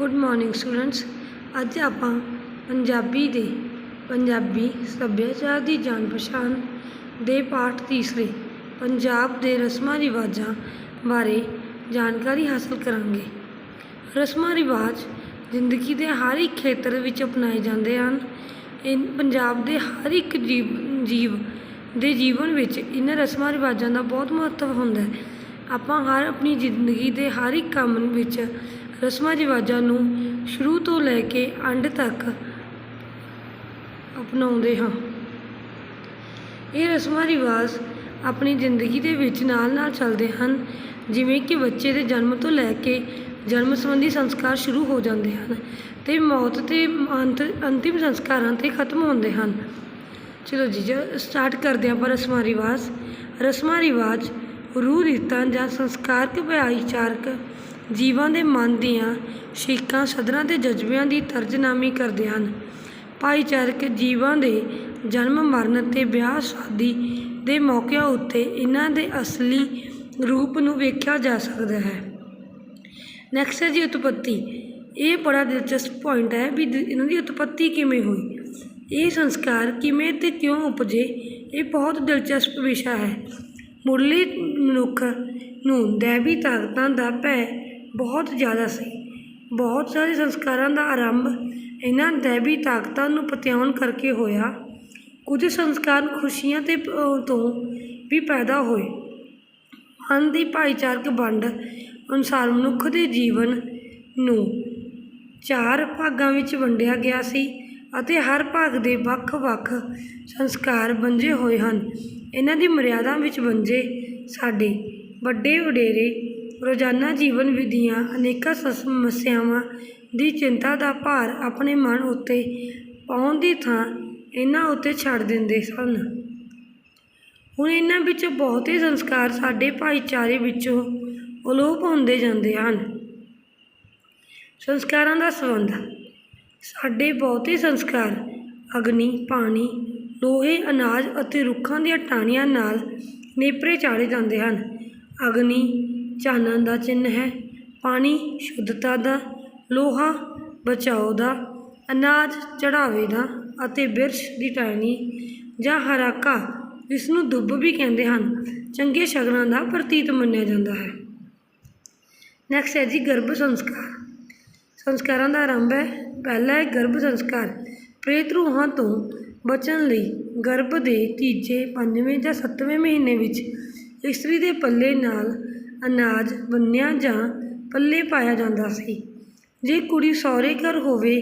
Good morning students ਅੱਜ ਆਪਾਂ ਪੰਜਾਬੀ ਦੇ ਪੰਜਾਬੀ ਸੱਭਿਆਚਾਰ ਦੀ ਜਾਣ ਪਛਾਣ ਦੇ ਪਾਠ ਤੀਸਰੇ ਪੰਜਾਬ ਦੇ ਰਸਮਾਂ ਰਿਵਾਜਾਂ ਬਾਰੇ ਜਾਣਕਾਰੀ ਹਾਸਲ ਕਰਾਂਗੇ। ਰਸਮਾਂ ਰਿਵਾਜ ਜ਼ਿੰਦਗੀ ਦੇ ਹਰ ਇੱਕ ਖੇਤਰ ਵਿੱਚ ਅਪਣਾਏ ਜਾਂਦੇ ਹਨ। ਇਹ ਪੰਜਾਬ ਦੇ ਹਰ ਇੱਕ ਜੀਵ ਜੀਵ ਦੇ ਜੀਵਨ ਵਿੱਚ ਇਹਨਾਂ ਰਸਮਾਂ ਰਿਵਾਜਾਂ ਦਾ ਬਹੁਤ ਮਹੱਤਵ ਹੁੰਦਾ ਹੈ। ਆਪਾਂ ਹਰ ਆਪਣੀ ਜ਼ਿੰਦਗੀ ਦੇ ਹਰ ਇੱਕ ਕੰਮ ਵਿੱਚ ਰਸਮਾਂ ਰਿਵਾਜਾਂ ਨੂੰ ਸ਼ੁਰੂ ਤੋਂ ਲੈ ਕੇ ਅੰਤ ਤੱਕ ਅਪਣਾਉਂਦੇ ਹਾਂ। ਇਹ ਰਸਮਾਂ ਰਿਵਾਜ ਆਪਣੀ ਜ਼ਿੰਦਗੀ ਦੇ ਵਿੱਚ ਨਾਲ ਨਾਲ ਚੱਲਦੇ ਹਨ, ਜਿਵੇਂ ਕਿ ਬੱਚੇ ਦੇ ਜਨਮ ਤੋਂ ਲੈ ਕੇ ਜਨਮ ਸੰਬੰਧੀ ਸੰਸਕਾਰ ਸ਼ੁਰੂ ਹੋ ਜਾਂਦੇ ਹਨ ਤੇ ਮੌਤ ਤੇ ਅੰਤ, ਅੰਤਿਮ ਸੰਸਕਾਰਾਂ ਤੇ ਖਤਮ ਹੁੰਦੇ ਹਨ। ਚਲੋ ਜੀ ਜੀ ਸਟਾਰਟ ਕਰਦੇ ਹਾਂ ਆਪਾਂ ਰਸਮਾਂ ਰਿਵਾਜ। ਰਸਮਾਂ ਰਿਵਾਜ ਰੂਹ ਰੀਤਾਂ ਜਾਂ ਸੰਸਕਾਰਕ ਭਾਈਚਾਰਕ ਜੀਵਾਂ ਦੇ ਮਨ ਦੀਆਂ ਸ਼ੀਕਾਂ ਸਦਰਾਂ ਤੇ ਜਜ਼ਬਿਆਂ ਦੀ ਤਰਜਨਾਮੀ ਕਰਦੇ ਹਨ। ਭਾਈਚਾਰਕ ਜੀਵਾਂ ਦੇ ਜਨਮ, ਮਰਨ ਅਤੇ ਵਿਆਹ ਸ਼ਾਦੀ ਦੇ ਮੌਕਿਆਂ ਉੱਤੇ ਇਹਨਾਂ ਦੇ ਅਸਲੀ ਰੂਪ ਨੂੰ ਵੇਖਿਆ ਜਾ ਸਕਦਾ ਹੈ। ਨੈਕਸਟ ਹੈ ਜੀ ਉਤਪਤੀ। ਇਹ ਬੜਾ ਦਿਲਚਸਪ ਪੁਆਇੰਟ ਹੈ ਵੀ ਇਹਨਾਂ ਦੀ ਉਤਪਤੀ ਕਿਵੇਂ ਹੋਈ? ਇਹ ਸੰਸਕਾਰ ਕਿਵੇਂ ਤੇ ਕਿਉਂ ਉਪਜੇ? ਇਹ ਬਹੁਤ ਦਿਲਚਸਪ ਵਿਸ਼ਾ ਹੈ। ਮੁੱਢਲੇ ਮਨੁੱਖ ਨੂੰ ਦੈਵੀ ਤਾਕਤਾਂ ਦਾ ਭੈ ਬਹੁਤ ਜ਼ਿਆਦਾ ਸੀ। ਬਹੁਤ ਸਾਰੇ ਸੰਸਕਾਰਾਂ ਦਾ ਆਰੰਭ ਇਹਨਾਂ ਦੈਵੀ ਤਾਕਤਾਂ ਨੂੰ ਪਤਿਆਉਣ ਕਰਕੇ ਹੋਇਆ। ਕੁਝ ਸੰਸਕਾਰ ਖੁਸ਼ੀਆਂ ਤੇ ਪ- ਤੋਂ ਵੀ ਪੈਦਾ ਹੋਏ। ਮਨ ਦੀ ਭਾਈਚਾਰਕ ਵੰਡ ਅਨੁਸਾਰ ਮਨੁੱਖ ਦੇ ਜੀਵਨ ਨੂੰ ਚਾਰ ਭਾਗਾਂ ਵਿੱਚ ਵੰਡਿਆ ਗਿਆ ਸੀ ਅਤੇ ਹਰ ਭਾਗ ਦੇ ਵੱਖ-ਵੱਖ ਸੰਸਕਾਰ ਵੰਜੇ ਹੋਏ ਹਨ। ਇਹਨਾਂ ਦੀ ਮਰਿਆਦਾ ਵਿੱਚ ਵੰਜੇ ਸਾਡੇ ਵੱਡੇ ਵਡੇਰੇ ਰੋਜ਼ਾਨਾ ਜੀਵਨ ਵਿਧੀਆਂ ਅਨੇਕਾਂ ਸਮੱਸਿਆਵਾਂ ਦੀ ਚਿੰਤਾ ਦਾ ਭਾਰ ਆਪਣੇ ਮਨ ਉੱਤੇ ਪਾਉਣ ਦੀ ਥਾਂ ਇਹਨਾਂ ਉੱਤੇ ਛੱਡ ਦਿੰਦੇ ਸਨ। ਹੁਣ ਇਹਨਾਂ ਵਿੱਚ ਬਹੁਤੇ ਸੰਸਕਾਰ ਸਾਡੇ ਭਾਈਚਾਰੇ ਵਿੱਚੋਂ ਅਲੋਪ ਹੁੰਦੇ ਜਾਂਦੇ ਹਨ। ਸੰਸਕਾਰਾਂ ਦਾ ਸੰਬੰਧ ਸਾਡੇ ਬਹੁਤੇ ਸੰਸਕਾਰ ਅਗਨੀ, ਪਾਣੀ, ਲੋਹੇ, ਅਨਾਜ ਅਤੇ ਰੁੱਖਾਂ ਦੀਆਂ ਟਾਹਣੀਆਂ ਨਾਲ ਨੇਪਰੇ ਚਾੜੇ ਜਾਂਦੇ ਹਨ। ਅਗਨੀ ਚਾਨਣ ਦਾ ਚਿੰਨ੍ਹ ਹੈ। ਪਾਣੀ ਸ਼ੁੱਧਤਾ ਦਾ, ਲੋਹਾ ਬਚਾਓ ਦਾ, ਅਨਾਜ ਚੜਾਵੇ ਦਾ ਅਤੇ ਬਿਰਛ ਦੀ ਟਾਹਣੀ ਜਾਂ ਹਰਾਕਾ ਇਸ ਨੂੰ ਦੁੱਬ ਵੀ ਕਹਿੰਦੇ ਹਨ। ਚੰਗੇ ਸ਼ਗਨਾਂ ਦਾ ਪ੍ਰਤੀਤ ਮੰਨਿਆ ਜਾਂਦਾ ਹੈ। ਨੈਕਸਟ ਹੈ ਜੀ ਗਰਭ ਸੰਸਕਾਰ। ਸੰਸਕਾਰਾਂ ਦਾ ਆਰੰਭ ਹੈ। ਪਹਿਲਾ ਹੈ ਗਰਭ ਸੰਸਕਾਰ। ਪ੍ਰੇਤ ਰੂਹਾਂ ਤੋਂ ਬਚਣ ਲਈ ਗਰਭ ਦੇ ਤੀਜੇ, ਪੰਜਵੇਂ ਜਾਂ ਸੱਤਵੇਂ ਮਹੀਨੇ ਵਿੱਚ ਇਸਤਰੀ ਦੇ ਪੱਲੇ ਨਾਲ ਅਨਾਜ, ਬੰਨਿਆ ਜਾਂ ਪੱਲੇ ਪਾਇਆ ਜਾਂਦਾ ਸੀ। ਜੇ ਕੁੜੀ ਸਹੁਰੇ ਘਰ ਹੋਵੇ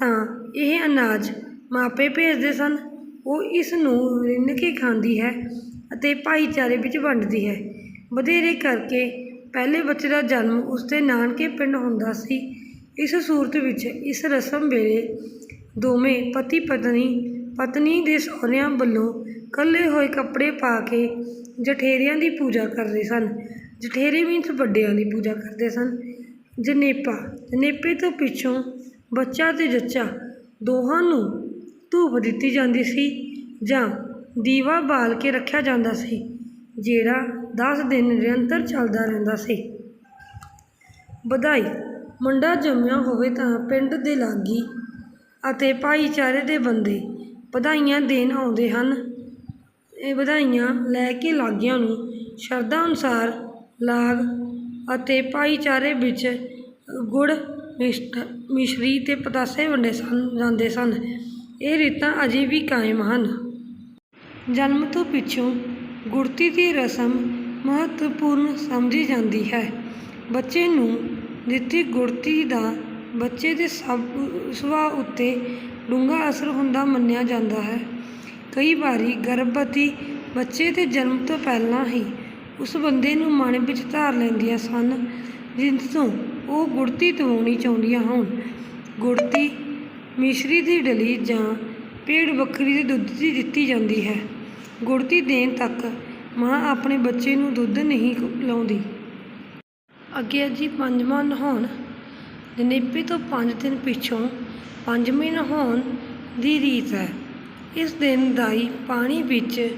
ਤਾਂ ਇਹ ਅਨਾਜ ਮਾਪੇ ਭੇਜਦੇ ਸਨ। ਉਹ ਇਸ ਨੂੰ ਰਿੰਨ ਕੇ ਖਾਂਦੀ ਹੈ ਅਤੇ ਭਾਈਚਾਰੇ ਵਿੱਚ ਵੰਡਦੀ ਹੈ। ਵਧੇਰੇ ਕਰਕੇ ਪਹਿਲੇ ਬੱਚੇ ਦਾ ਜਨਮ ਉਸਦੇ ਨਾਨਕੇ ਪਿੰਡ ਹੁੰਦਾ ਸੀ। ਇਸ ਸੂਰਤ ਵਿੱਚ ਇਸ ਰਸਮ ਵੇਲੇ ਦੋਵੇਂ ਪਤੀ ਪਤਨੀ ਪਤਨੀ ਦੇ ਸਹੁਰਿਆਂ ਵੱਲੋਂ ਕੱਲੇ ਹੋਏ ਕੱਪੜੇ ਪਾ ਕੇ ਜਠੇਰਿਆਂ ਦੀ ਪੂਜਾ ਕਰਦੇ ਸਨ। ਜਠੇਰੇ ਮੀਨਸ ਵੱਡਿਆਂ ਦੀ ਪੂਜਾ ਕਰਦੇ ਸਨ। ਜਨੇਪਾ, ਜਨੇਪੇ ਤੋਂ ਪਿੱਛੋਂ ਬੱਚਾ ਤੇ ਜੱਚਾ ਦੋਹਾਂ ਨੂੰ ਧੂਪ ਦਿੱਤੀ ਜਾਂਦੀ ਸੀ ਜਾਂ ਦੀਵਾ ਬਾਲ ਕੇ ਰੱਖਿਆ ਜਾਂਦਾ ਸੀ, ਜਿਹੜਾ 10 ਦਿਨ ਨਿਰੰਤਰ ਚੱਲਦਾ ਰਹਿੰਦਾ ਸੀ। ਵਧਾਈ, ਮੁੰਡਾ ਜੰਮਿਆ ਹੋਵੇ ਤਾਂ ਪਿੰਡ ਦੇ ਲਾਗੀ ਅਤੇ ਭਾਈਚਾਰੇ ਦੇ ਬੰਦੇ ਵਧਾਈਆਂ ਦੇਣ ਆਉਂਦੇ ਹਨ। ਇਹ ਵਧਾਈਆਂ ਲੈ ਕੇ ਲਾਗੀਆਂ ਨੂੰ ਸ਼ਰਧਾ ਅਨੁਸਾਰ ਲਾਗ ਅਤੇ ਭਾਈਚਾਰੇ ਵਿੱਚ ਗੁੜ ਮਿਸ਼ਟ, ਮਿਸ਼ਰੀ ਅਤੇ ਪਤਾਸੇ ਵੰਡੇ ਸਨ, ਜਾਂਦੇ ਸਨ। ਇਹ ਰੀਤਾਂ ਅਜੇ ਵੀ ਕਾਇਮ ਹਨ। ਜਨਮ ਤੋਂ ਪਿੱਛੋਂ ਗੁੜਤੀ ਦੀ ਰਸਮ ਮਹੱਤਵਪੂਰਨ ਸਮਝੀ ਜਾਂਦੀ ਹੈ। ਬੱਚੇ ਨੂੰ ਦਿੱਤੀ ਗੁੜਤੀ ਦਾ ਬੱਚੇ ਦੇ ਸਭ, ਸੁਭਾਅ ਉੱਤੇ ਡੂੰਘਾ ਅਸਰ ਹੁੰਦਾ ਮੰਨਿਆ ਜਾਂਦਾ ਹੈ। ਕਈ ਵਾਰੀ ਗਰਭਵਤੀ ਬੱਚੇ ਦੇ ਜਨਮ ਤੋਂ ਪਹਿਲਾਂ ਹੀ ਉਸ ਬੰਦੇ ਨੂੰ ਮਨ ਵਿੱਚ ਧਾਰ ਲੈਂਦੀਆਂ ਸਨ, ਜਿਸ ਤੋਂ ਉਹ ਗੁੜਤੀ ਦਿਵਾਉਣੀ ਚਾਹੁੰਦੀਆਂ ਹੋਣ। ਗੁੜਤੀ ਮਿਸ਼ਰੀ ਦੀ ਡਲੀ ਜਾਂ ਪੇੜ ਬੱਕਰੀ ਦੇ ਦੁੱਧ ਦੀ ਦਿੱਤੀ ਜਾਂਦੀ ਹੈ। ਗੁੜਤੀ ਦੇਣ ਤੱਕ ਮਾਂ ਆਪਣੇ ਬੱਚੇ ਨੂੰ ਦੁੱਧ ਨਹੀਂ ਲਾਉਂਦੀ। ਅੱਗੇ ਜੀ ਪੰਜਵਾਂ ਨਹਾਉਣ। ਜਨੇਪੇ ਤੋਂ ਪੰਜ ਦਿਨ ਪਿੱਛੋਂ ਪੰਜਵੇਂ ਨਹਾਉਣ ਦੀ ਰੀਤ ਹੈ। ਇਸ ਦਿਨ ਦਾਈ ਪਾਣੀ ਵਿੱਚ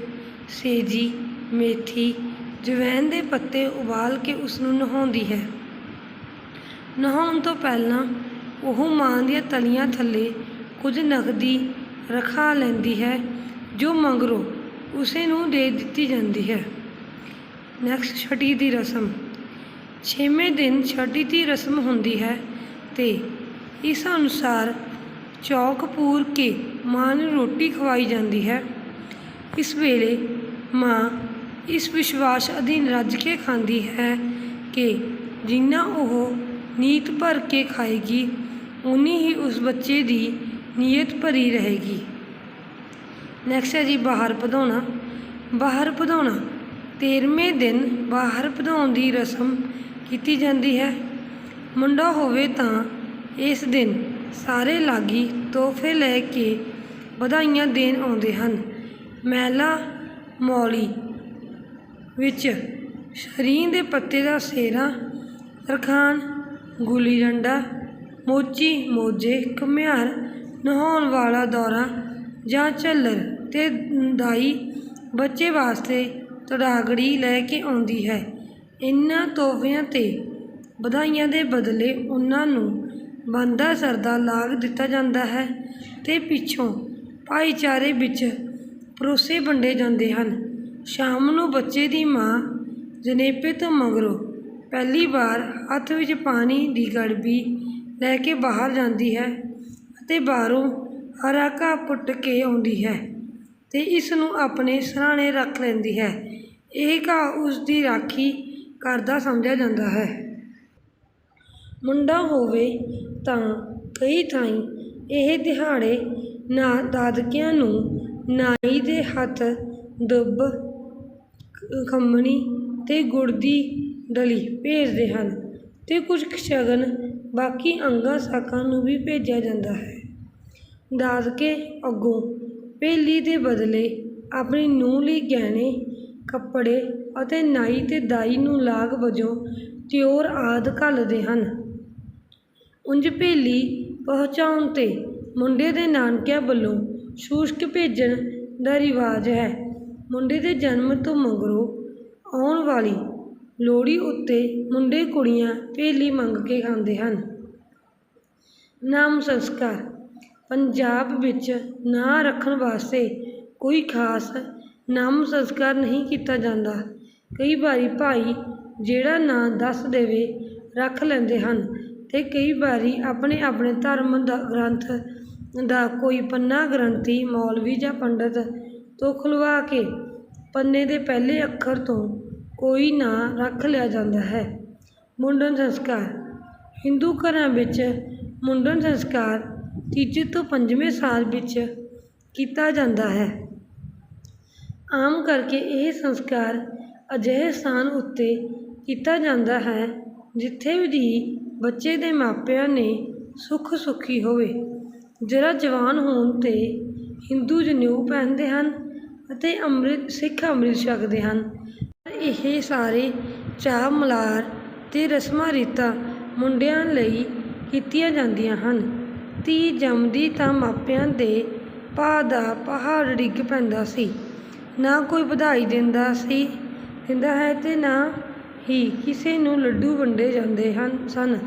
ਸੇਜੀ, ਮੇਥੀ ਜਵੈਨ ਦੇ ਪੱਤੇ ਉਬਾਲ ਕੇ ਉਸ ਨੂੰ ਨਹਾਉਂਦੀ ਹੈ। ਨਹਾਉਣ ਤੋਂ ਪਹਿਲਾਂ ਉਹ ਮਾਂ ਦੀਆਂ ਤਲੀਆਂ ਥੱਲੇ ਕੁਝ ਨਕਦੀ ਰਖਾ ਲੈਂਦੀ ਹੈ, ਜੋ ਮਗਰੋਂ ਉਸੇ ਨੂੰ ਦੇ ਦਿੱਤੀ ਜਾਂਦੀ ਹੈ। ਨੈਕਸਟ ਛਟੀ ਦੀ ਰਸਮ। ਛੇਵੇਂ ਦਿਨ ਛਟੀ ਦੀ ਰਸਮ ਹੁੰਦੀ ਹੈ ਤੇ ਇਸ ਅਨੁਸਾਰ ਚੌਕ ਪੂਰ ਕੇ ਮਾਂ ਨੂੰ ਰੋਟੀ ਖਵਾਈ ਜਾਂਦੀ ਹੈ। ਇਸ ਵੇਲੇ ਮਾਂ ਇਸ ਵਿਸ਼ਵਾਸ ਅਧੀਨ ਰੱਜ ਕੇ ਖਾਂਦੀ ਹੈ ਕਿ ਜਿੰਨਾ ਉਹ ਨੀਤ ਭਰ ਕੇ ਖਾਏਗੀ ਉਨੀ ਹੀ ਉਸ ਬੱਚੇ ਦੀ ਨੀਅਤ ਭਰੀ ਰਹੇਗੀ। ਨੈਕਸਟ ਹੈ ਜੀ, ਬਾਹਰ ਵਧਾਉਣਾ ਬਾਹਰ ਵਧਾਉਣਾ ਤੇਰਵੇਂ ਦਿਨ ਬਾਹਰ ਵਧਾਉਣ ਦੀ ਰਸਮ ਕੀਤੀ ਜਾਂਦੀ ਹੈ। ਮੁੰਡਾ ਹੋਵੇ ਤਾਂ ਇਸ ਦਿਨ ਸਾਰੇ ਲਾਗੀ ਤੋਹਫੇ ਲੈ ਕੇ ਵਧਾਈਆਂ ਦੇਣ ਆਉਂਦੇ ਹਨ। ਮਹਿਲਾ ਮੌਲੀ ਵਿੱਚ ਸ਼ਰੀਂ ਦੇ ਪੱਤੇ ਦਾ ਸੇਰਾ, ਤਰਖਾਣ, ਗੁੱਲੀ ਡੰਡਾ, ਮੋਚੀ, ਮੋਜੇ, ਘੁਮਿਆਰ ਨਹਾਉਣ ਵਾਲਾ ਦੌਰਾ ਜਾਂ ਝੱਲਰ ਤੇ ਦਾਈ ਬੱਚੇ ਵਾਸਤੇ ਤੜਾਗੜੀ ਲੈ ਕੇ ਆਉਂਦੀ ਹੈ। ਇਨ੍ਹਾਂ ਤੋਹਫਿਆਂ ਤੇ ਵਧਾਈਆਂ ਦੇ ਬਦਲੇ ਉਹਨਾਂ ਨੂੰ ਬੰਦਾ ਸਰਦਾ ਲਾਗ ਦਿੱਤਾ ਜਾਂਦਾ ਹੈ ਤੇ ਪਿੱਛੋਂ ਭਾਈਚਾਰੇ ਵਿੱਚ ਪਰੋਸੇ ਵੰਡੇ ਜਾਂਦੇ ਹਨ। ਸ਼ਾਮ ਨੂੰ ਬੱਚੇ ਦੀ ਮਾਂ ਜਨੇਪੇ ਤੋਂ ਮਗਰੋਂ ਪਹਿਲੀ ਵਾਰ ਹੱਥ ਵਿੱਚ ਪਾਣੀ ਦੀ ਗੜਬੀ ਲੈ ਕੇ ਬਾਹਰ ਜਾਂਦੀ ਹੈ ਅਤੇ ਬਾਹਰੋਂ ਹਰਾ ਘਾਹ ਪੁੱਟ ਕੇ ਆਉਂਦੀ ਹੈ ਤੇ ਇਸ ਨੂੰ ਆਪਣੇ ਸਰਾਣੇ ਰੱਖ ਲੈਂਦੀ ਹੈ। ਇਹ ਘਾਹ ਉਸ ਦੀ ਰਾਖੀ ਕਰਦਾ ਸਮਝਿਆ ਜਾਂਦਾ ਹੈ। ਮੁੰਡਾ ਹੋਵੇ ਤਾਂ ਕਈ ਥਾਈਂ ਇਹ ਦਿਹਾੜੇ ਨਾ ਦਾਦਕਿਆਂ ਨੂੰ ਨਾਈ ਦੇ ਹੱਥ ਦੁੱਬ ਖੰਮਣੀ ਅਤੇ ਗੁੜ ਦੀ ਡਲੀ ਭੇਜਦੇ ਹਨ ਅਤੇ ਕੁਝ ਕੁ ਸ਼ਗਨ ਬਾਕੀ ਅੰਗਾਂ ਸਾਕਾਂ ਨੂੰ ਵੀ ਭੇਜਿਆ ਜਾਂਦਾ ਹੈ। ਦਾਦਕੇ ਅੱਗੋਂ ਭੇਲੀ ਦੇ ਬਦਲੇ ਆਪਣੀ ਨੂੰਹ ਲਈ ਗਹਿਣੇ, ਕੱਪੜੇ ਅਤੇ ਨਾਈ ਅਤੇ ਦਾਈ ਨੂੰ ਲਾਗ ਵਜੋਂ ਤਿਉਰ ਆਦਿ ਘੱਲਦੇ ਹਨ। ਉਂਝ ਭੇਲੀ ਪਹੁੰਚਾਉਣ ਤੇ ਮੁੰਡੇ ਦੇ ਨਾਨਕਿਆਂ ਵੱਲੋਂ ਸ਼ੂਸ਼ਕ ਭੇਜਣ ਦਾ ਰਿਵਾਜ ਹੈ। ਮੁੰਡੇ ਦੇ ਜਨਮ ਤੋਂ ਮਗਰੋਂ ਆਉਣ ਵਾਲੀ ਲੋਹੜੀ ਉੱਤੇ ਮੁੰਡੇ ਕੁੜੀਆਂ ਭੇਲੀ ਮੰਗ ਕੇ ਖਾਂਦੇ ਹਨ। ਨਾਮ ਸੰਸਕਾਰ। ਪੰਜਾਬ ਵਿੱਚ ਨਾਂ ਰੱਖਣ ਵਾਸਤੇ ਕੋਈ ਖਾਸ ਨਾਮ ਸੰਸਕਾਰ ਨਹੀਂ ਕੀਤਾ ਜਾਂਦਾ। ਕਈ ਵਾਰੀ ਭਾਈ ਜਿਹੜਾ ਨਾਂ ਦੱਸ ਦੇਵੇ, ਰੱਖ ਲੈਂਦੇ ਹਨ ਤੇ ਕਈ ਵਾਰੀ ਆਪਣੇ ਆਪਣੇ ਧਰਮ ਦਾ ਗ੍ਰੰਥ ਦਾ ਕੋਈ ਪੰਨਾ, ਗ੍ਰੰਥੀ, ਮੌਲਵੀ ਜਾਂ ਪੰਡਤ ਤੋਂ ਖੁਲਵਾ ਕੇ ਪੰਨੇ ਦੇ ਪਹਿਲੇ ਅੱਖਰ ਤੋਂ ਕੋਈ ਨਾਂ ਰੱਖ ਲਿਆ ਜਾਂਦਾ ਹੈ। ਮੁੰਡਨ ਸੰਸਕਾਰ। ਹਿੰਦੂ ਘਰਾਂ ਵਿੱਚ ਮੁੰਡਨ ਸੰਸਕਾਰ ਤੀਜੇ ਤੋਂ ਪੰਜਵੇਂ ਸਾਲ ਵਿੱਚ ਕੀਤਾ ਜਾਂਦਾ ਹੈ। ਆਮ ਕਰਕੇ ਇਹ ਸੰਸਕਾਰ ਅਜਿਹੇ ਸਥਾਨ ਉੱਤੇ ਕੀਤਾ ਜਾਂਦਾ ਹੈ ਜਿੱਥੇ ਵੀ ਬੱਚੇ ਦੇ ਮਾਪਿਆਂ ਨੇ ਸੁੱਖ ਸੁਖੀ ਹੋਵੇ। ਜਰਾ ਜਵਾਨ ਹੋਣ ਤੇ ਹਿੰਦੂ ਜਨੇਊ ਪਹਿਨਦੇ ਹਨ। ਅਤੇ ਅੰਮ੍ਰਿਤ, ਸਿੱਖ ਅੰਮ੍ਰਿਤ ਛਕਦੇ ਹਨ। ਇਹ ਸਾਰੇ ਚਾਅ ਮਲਾਰ ਅਤੇ ਰਸਮਾਂ ਰੀਤਾਂ ਮੁੰਡਿਆਂ ਲਈ ਕੀਤੀਆਂ ਜਾਂਦੀਆਂ ਹਨ। ਧੀ ਜੰਮਦੀ ਤਾਂ ਮਾਪਿਆਂ ਦੇ ਭਾਅ ਦਾ ਪਹਾੜ ਡਿੱਗ ਪੈਂਦਾ ਸੀ। ਨਾ ਕੋਈ ਵਧਾਈ ਦਿੰਦਾ ਸੀ, ਦਿੰਦਾ ਹੈ ਅਤੇ ਨਾ ਹੀ ਕਿਸੇ ਨੂੰ ਲੱਡੂ ਵੰਡੇ ਜਾਂਦੇ ਹਨ, ਸਨ।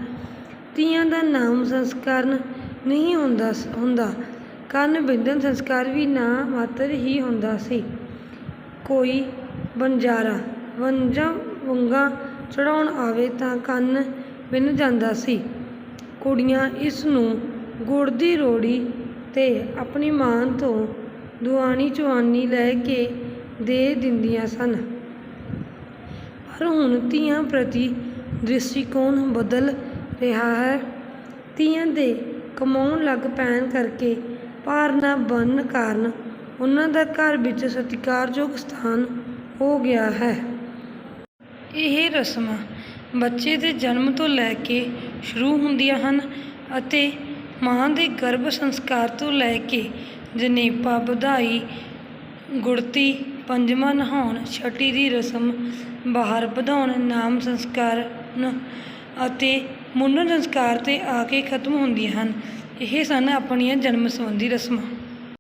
ਧੀਆਂ ਦਾ ਨਾਮ ਸੰਸਕਰਨ ਨਹੀਂ ਹੁੰਦਾ ਸ- ਹੁੰਦਾ। ਕੰਨ ਬਿੰਦਨ ਸੰਸਕਾਰ ਵੀ ਨਾ ਮਾਤਰ ਹੀ ਹੁੰਦਾ ਸੀ। ਕੋਈ ਬੰਜਾਰਾ ਵੰਜਾਂ ਵੰਗਾਂ ਚੜਾਉਣ ਆਵੇ ਤਾਂ ਕੰਨ ਬਿੰਨ ਜਾਂਦਾ ਸੀ। ਕੁੜੀਆਂ ਇਸ ਨੂੰ ਗੁੜ ਦੀ ਰੋੜੀ ਤੇ ਆਪਣੀ ਮਾਂ ਤੋਂ ਦੁਆਣੀ ਚੁਆਨੀ ਲੈ ਕੇ ਦੇ ਦਿੰਦੀਆਂ ਸਨ। ਪਰ ਹੁਣ ਧੀਆਂ ਪ੍ਰਤੀ ਦ੍ਰਿਸ਼ਟੀਕੋਣ ਬਦਲ ਰਿਹਾ ਹੈ। ਧੀਆਂ ਦੇ ਕਮਾਉਣ ਲੱਗ ਪੈਣ ਕਰਕੇ ਭਾਰ ਨਾ ਬਣਨ ਕਾਰਨ ਉਹਨਾਂ ਦਾ ਘਰ ਵਿੱਚ ਸਤਿਕਾਰਯੋਗ ਸਥਾਨ ਹੋ ਗਿਆ ਹੈ। ਇਹ ਰਸਮਾਂ ਬੱਚੇ ਦੇ ਜਨਮ ਤੋਂ ਲੈ ਕੇ ਸ਼ੁਰੂ ਹੁੰਦੀਆਂ ਹਨ ਅਤੇ ਮਾਂ ਦੇ ਗਰਭ ਸੰਸਕਾਰ ਤੋਂ ਲੈ ਕੇ ਜਨੇਪਾ ਵਧਾਈ ਗੁੜਤੀ ਪੰਜਵਾਂ ਨਹਾਉਣ, ਛਟੀ ਦੀ ਰਸਮ, ਬਾਹਰ ਵਧਾਉਣ, ਨਾਮ ਸੰਸਕਾਰ ਅਤੇ ਮੁੰਡਨ ਸੰਸਕਾਰ ਤੇ ਆ ਕੇ ਖਤਮ ਹੁੰਦੀਆਂ ਹਨ। ਇਹ ਸਨ ਆਪਣੀਆਂ ਜਨਮ ਸੰਬੰਧੀ ਰਸਮਾਂ।